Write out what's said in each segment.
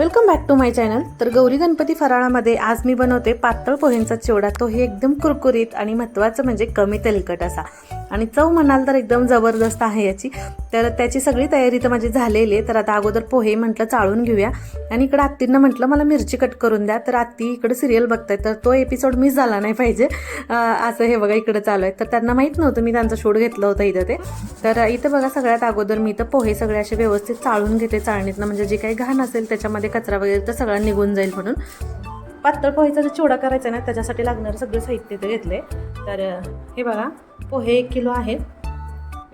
Welcome back to my channel तर गौरी गणपती फराळामध्ये आज मी बनवते पातळ पोह्यांचा चिवडा. तो हे एकदम कुरकुरीत आणि महत्त्वाचं म्हणजे कमी तेलकट असा. आणि चव म्हणाल तर एकदम जबरदस्त आहे याची. तर त्याची सगळी तयारी तर माझी झालेली आहे. तर आता अगोदर पोहे म्हटलं चाळून घेऊया. आणि इकडं आत्तींना म्हटलं मला मिरची कट करून द्या. तर आत्ती इकडं सिरियल बघताय. तर तो एपिसोड मिस झाला नाही पाहिजे. असं हे बघा इकडं चालू आहे. तर त्यांना माहीत नव्हतं मी त्यांचा शूट घेतलं होतं इथं ते. तर इथं बघा सगळ्यात अगोदर मी इथं पोहे सगळे असे व्यवस्थित चाळून घेते चाळणीतनं. म्हणजे जे काही घाण असेल त्याच्यामध्ये कचरा वगैरे तर सगळा निघून जाईल म्हणून. पातळ पोहेचा जो चिवडा करायचा आहे ना त्याच्यासाठी लागणारं सगळं साहित्य ते घेतले तर हे बघा पोहे एक किलो आहेत.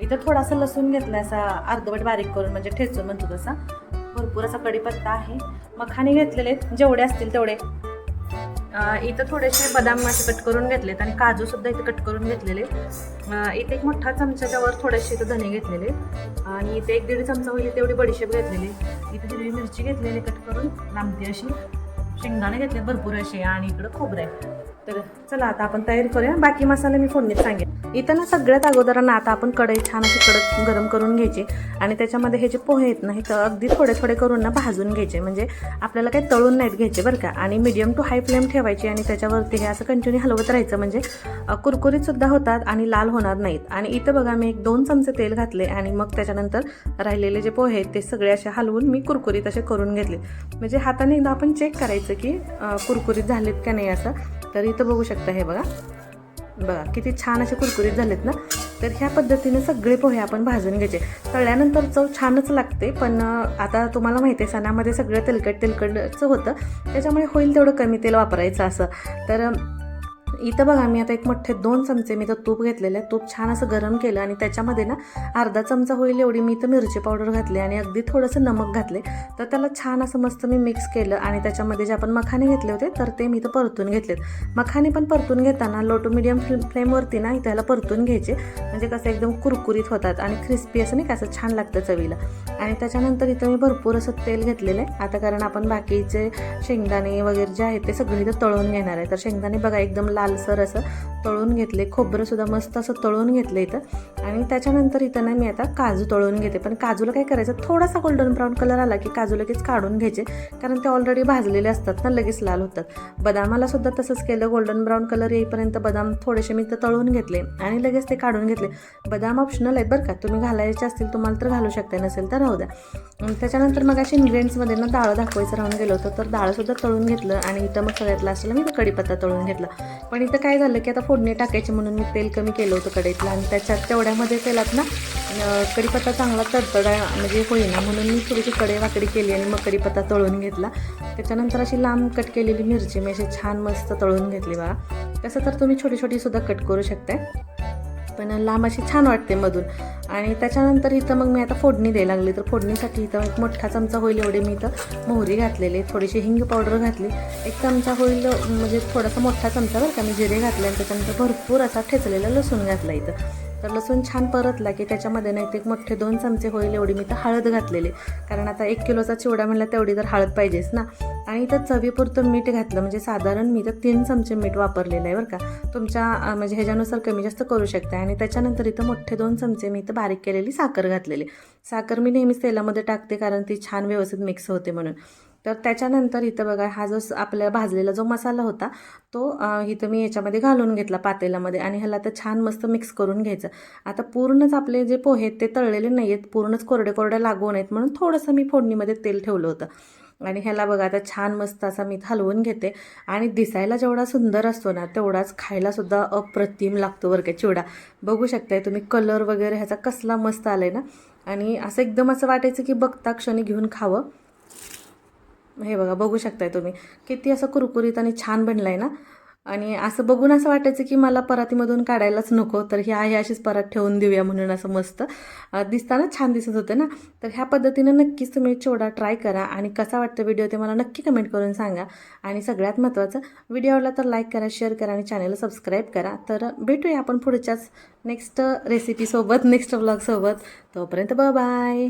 इथं थोडासा लसूण घेतला असा अर्धवट बारीक करून म्हणजे ठेचून म्हणतो तसा. भरपूर असा कढीपत्ता आहे. मखाने घेतलेले आहेत. जेवढे असतील तेवढे. इथं थोडेसे बदाम असे कट करून घेतलेत आणि काजू सुद्धा इथं कट करून घेतलेले. इथे एक मोठा चमच्याच्या वर थोडेसे इथं धने घेतलेले. आणि इथे एक दीड चमचा होईल तेवढी बडीशेप घेतलेली. इथे हिरवी मिरची घेतलेली कट करून. लांबती अशी. शेंगदाणे घेतले भरपूर असे आणि इकडं खोबरं आहे. तर चला आता आपण तयारी करूया. बाकी मसाले मी फोडणीत सांगेन. इथं ना सगळ्यात अगोदर ना आता आपण कढई छान अशी कडक गरम करून घ्यायची आणि त्याच्यामध्ये हे जे पोहे आहेत ना हे तर अगदी थोडे थोडे करून ना भाजून घ्यायचे. म्हणजे आपल्याला काही तळून नाहीत घ्यायचे बरं का. आणि मीडियम टू हाय फ्लेम ठेवायची आणि त्याच्यावरती हे असं कंटिन्यू हलवत राहायचं. म्हणजे कुरकुरीतसुद्धा होतात आणि लाल होणार नाहीत. आणि इथं बघा मी एक दोन चमचे तेल घातले आणि मग त्याच्यानंतर राहिलेले जे पोहे आहेत ते सगळे असे हलवून मी कुरकुरीत असे करून घेतले. म्हणजे हाताने एकदा आपण चेक करायचं. की कुरकुरीत झालेत का नाही असं. तर इथं बघू शकता हे बघा. बघा किती छान असे कुरकुरीत झालेत ना. तर ह्या पद्धतीने सगळे पोहे आपण भाजून घ्यायचे. तळल्यानंतर चव छानच लागते पण आता तुम्हाला माहिती आहे सणामध्ये सगळं तेलकट तेलकटचं होतं. त्याच्यामुळे होईल तेवढं कमी तेल वापरायचं असं. तर इथं बघा मी आता एक मोठे दोन चमचे मी तर तूप घेतलेलं आहे. तूप छान असं गरम केलं आणि त्याच्यामध्ये ना अर्धा चमचा होईल एवढी मी इथं मिरची पावडर घातली आणि अगदी थोडंसं नमक घातले तर त्याला छान असं मस्त मी मिक्स केलं आणि त्याच्यामध्ये जे आपण मखाने घेतले होते तर ते मी इथं परतून घेतलेत. मखाने पण परतून घेताना लो टू मिडियम फ्लेमवरती ना त्याला परतून घ्यायचे. म्हणजे कसं एकदम कुरकुरीत होतात आणि क्रिस्पी असं नाही का असं छान लागतं चवीला. आणि त्याच्यानंतर इथं मी भरपूर असं तेल घेतलेलं आहे. आता कारण आपण बाकीचे शेंगदाणे वगैरे जे आहेत ते सगळे इथं तळून घेणार आहे. तर शेंगदाणे बघा एकदम लालसर असं तळून घेतले खोबरंसुद्धा मस्त असं तळून घेतलं इथं. आणि त्याच्यानंतर इथं ना मी आता काजू तळून घेते. पण काजूला काय करायचं थोडासा गोल्डन ब्राऊन कलर आला की काजू लगेच काढून घ्यायचे कारण ते ऑलरेडी भाजलेले असतात ना लगेच लाल होतात. बदामाला सुद्धा तसंच केलं गोल्डन ब्राऊन कलर येईपर्यंत बदाम थोडेसे मी इथं तळून घेतले आणि लगेच ते काढून घेतले. बदाम ऑप्शनल आहेत बरं का तुम्ही घालायचे असतील तुम्हाला तर घालू शकता नसेल तर राहू द्या. त्याच्यानंतर मग अशी इन्ग्रेडियंट्समध्ये ना डाळ दाखवायचं राहून गेलं होतं तर डाळसुद्धा तळून घेतलं आणि इथं मग सगळ्यात लास्टला मी कढीपत्ता तळून घेतला. पण इथं काय झालं की आता फोडणी टाकायची म्हणून मी तेल कमी केलं होतं कढईतलं. आणि त्याच्यात तेवढ्यामध्ये तेलात ना कढीपत्ता चांगला तडतडा म्हणजे होईना. म्हणून मी थोडीशी कढई वाकडी केली आणि मग कढीपत्ता तळून घेतला. त्याच्यानंतर अशी लांब कट केलेली मिरची मी अशी छान मस्त तळून घेतली बा तसं तर तुम्ही छोटी छोटी सुद्धा कट करू शकताय. पण लांब अशी छान वाटते मधून. आणि त्याच्यानंतर इथं मग मी आता फोडणी द्यायला लागली. तर फोडणीसाठी इथं एक मोठा चमचा होईल एवढे मी इथं मोहरी घातलेली. थोडीशी हिंग पावडर घातली. एक चमचा होईल म्हणजे थोडासा मोठा चमचा बरं का मी जिरे घातले आणि त्याच्यानंतर भरपूर असा ठेचलेला लसूण घातला इथं. तर लसूण छान परतला की त्याच्यामध्ये नाही ते एक मोठे दोन चमचे होईल एवढी मी तर हळद घातलेली. कारण आता एक किलोचा चिवडा म्हणला तेवढी तर हळद पाहिजेच ना. आणि इथं चवीपुरतं मीठ घातलं म्हणजे साधारण मी तर तीन चमचे मीठ वापरलेलं आहे बरं का. तुमच्या म्हणजे ह्याच्यानुसार कमी जास्त करू शकता आणि त्याच्यानंतर इथं मोठे दोन चमचे मी इथं बारीक केलेली साखर घातलेली. साखर मी नेहमीच तेलामध्ये टाकते कारण ती छान व्यवस्थित मिक्स होते म्हणून. तर त्याच्यानंतर इथं बघा हा जो स- आपल्या भाजलेला जो मसाला होता तो इथं मी याच्यामध्ये घालून घेतला पातेल्यामध्ये आणि ह्याला तर छान मस्त मिक्स करून घ्यायचं. आता पूर्णच आपले जे पोहे आहेत ते तळलेले नाही आहेत पूर्णच कोरडे कोरडे लागू नयेत म्हणून थोडंसं मी फोडणीमध्ये तेल ठेवलं होतं. आणि ह्याला बघा आता छान मस्त असा मी हलवून घेते आणि दिसायला जेवढा सुंदर असतो ना तेवढाच खायलासुद्धा अप्रतिम लागतो बरं का चिवडा. बघू शकताय तुम्ही कलर वगैरे ह्याचा कसला मस्त आलाय ना. आणि असं एकदम असं वाटायचं की बघता क्षणी घेऊन खावं. हे बघा बघू शकताय तुम्ही. किती असं कुरकुरीत आणि छान बनलं आहे ना? आणि असं बघून असं वाटायचं की मला परातीमधून काढायलाच नको तर ही आहे अशीच परात ठेवून देऊया म्हणून असं मस्त. दिसताना छान दिसत होते ना? तर ह्या पद्धतीनं नक्कीच तुम्ही चिवडा ट्राय करा आणि कसा वाटतं व्हिडिओ ते मला नक्की कमेंट करून सांगा. आणि सगळ्यात महत्त्वाचं व्हिडिओ आवडला तर लाईक करा शेअर करा आणि चॅनलला सबस्क्राईब करा. तर भेटूया आपण पुढच्याच नेक्स्ट रेसिपीसोबत नेक्स्ट ब्लॉगसोबत तोपर्यंत बाय